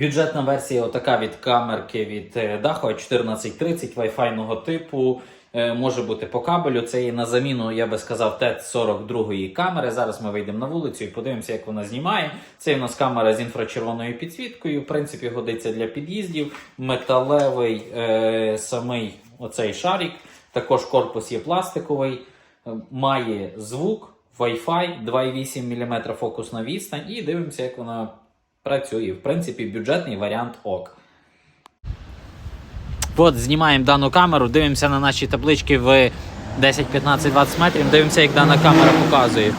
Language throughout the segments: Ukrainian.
Бюджетна версія отака від камерки від е, 1430 Wi-Fi типу. Е, Може бути по кабелю. Це і на заміну, я би сказав, TED 42 камери. Зараз ми вийдемо на вулицю і подивимося, як вона знімає. Це у нас камера з інфрачервоною підсвіткою. В принципі, годиться для під'їздів. Металевий е, самий оцей шарик. Також корпус є пластиковий, Е, має звук, Wi-Fi, 2,8 мм фокусна відстань. І дивимося, як вона працює. В принципі, бюджетний варіант ок. От, знімаємо дану камеру, дивимося на наші таблички в 10, 15, 20 метрів, дивимося, як дана камера показує.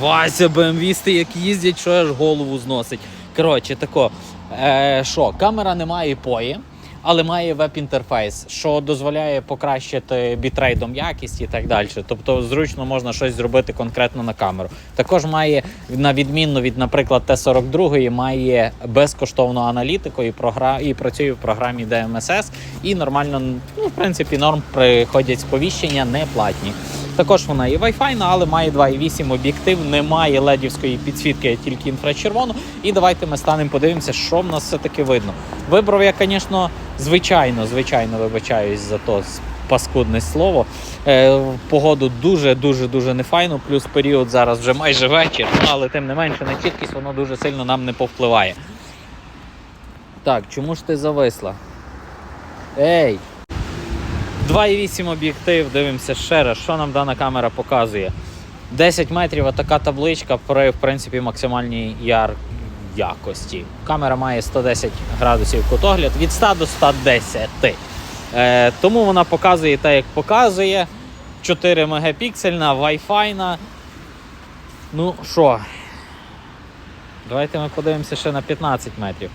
Вася, БМВісти, як їздять, що аж голову зносить. Коротше, тако, е, що, камера не має пої, але має веб-інтерфейс, що дозволяє покращити бітрейдом якість і так далі. Тобто зручно можна щось зробити конкретно на камеру. Також має, на відмінно від, наприклад, Т-42, має безкоштовну аналітику і, програ... і працює в програмі DMSS. І нормально, ну, в принципі, норм приходять сповіщення не платні. Також вона і Wi-Fi, але має 2,8 об'єктив, немає ледівської підсвітки, а тільки інфрачервону. І давайте ми станемо подивимося, що в нас все-таки видно. Вибрав я, звісно, звичайно, звичайно вибачаюсь за то паскудне слово. Е, погоду дуже дуже нефайно, плюс період зараз вже майже вечір, але тим не менше на чіткість воно дуже сильно нам не повпливає. Так, чому ж ти зависла? Ей! 2,8 об'єктив, дивимося ще раз, що нам дана камера показує. 10 метрів, така табличка при в принципі максимальній яр якості. Камера має 110 градусів кутогляд від 100 до 110. Е, тому вона показує те, як показує. 4 мегапіксельна, Wi-Fi. Ну що, давайте ми подивимося ще на 15 метрів.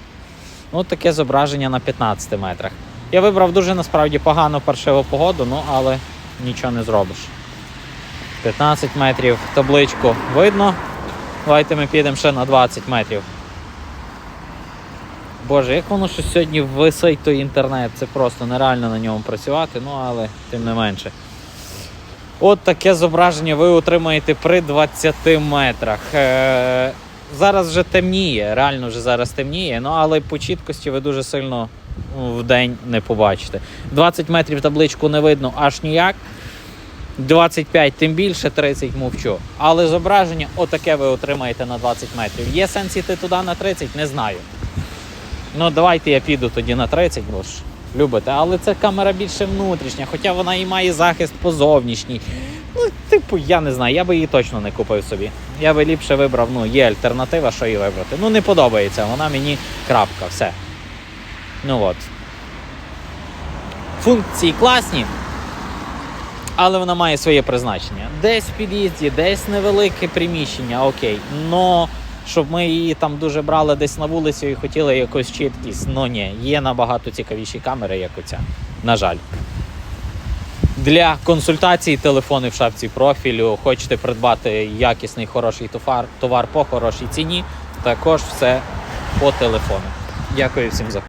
Ну, таке зображення на 15 метрах. Я вибрав дуже насправді погану паршиву погоду, ну але нічого не зробиш. 15 метрів табличку видно. Давайте ми підемо ще на 20 метрів. Боже, як воно що сьогодні висить той інтернет, це просто нереально на ньому працювати, ну але тим не менше. От таке зображення ви отримаєте при 20 метрах. Е- зараз вже темніє, реально вже зараз темніє, ну але по чіткості ви дуже сильно в день не побачите. 20 метрів табличку не видно аж ніяк. 25, тим більше 30 мовчу. Але зображення отаке ви отримаєте на 20 метрів. Є сенс іти туди на 30? Не знаю. Ну, давайте я піду тоді на 30, бо ж любите. Але це камера більше внутрішня, хоча вона і має захист по зовнішній. Ну, типу, я не знаю, я би її точно не купив собі. Я би ліпше вибрав, ну, є альтернатива, що її вибрати. Ну, не подобається, вона мені крапка, все. Ну от. Функції класні, але вона має своє призначення. Десь в під'їзді, десь невелике приміщення, окей. Но щоб ми її там дуже брали десь на вулицю і хотіли якусь чіткість. Ну ні, є набагато цікавіші камери, як оця. На жаль. Для консультацій телефони в шапці профілю. Хочете придбати якісний хороший товар, товар по хорошій ціні. Також все по телефону. Дякую всім за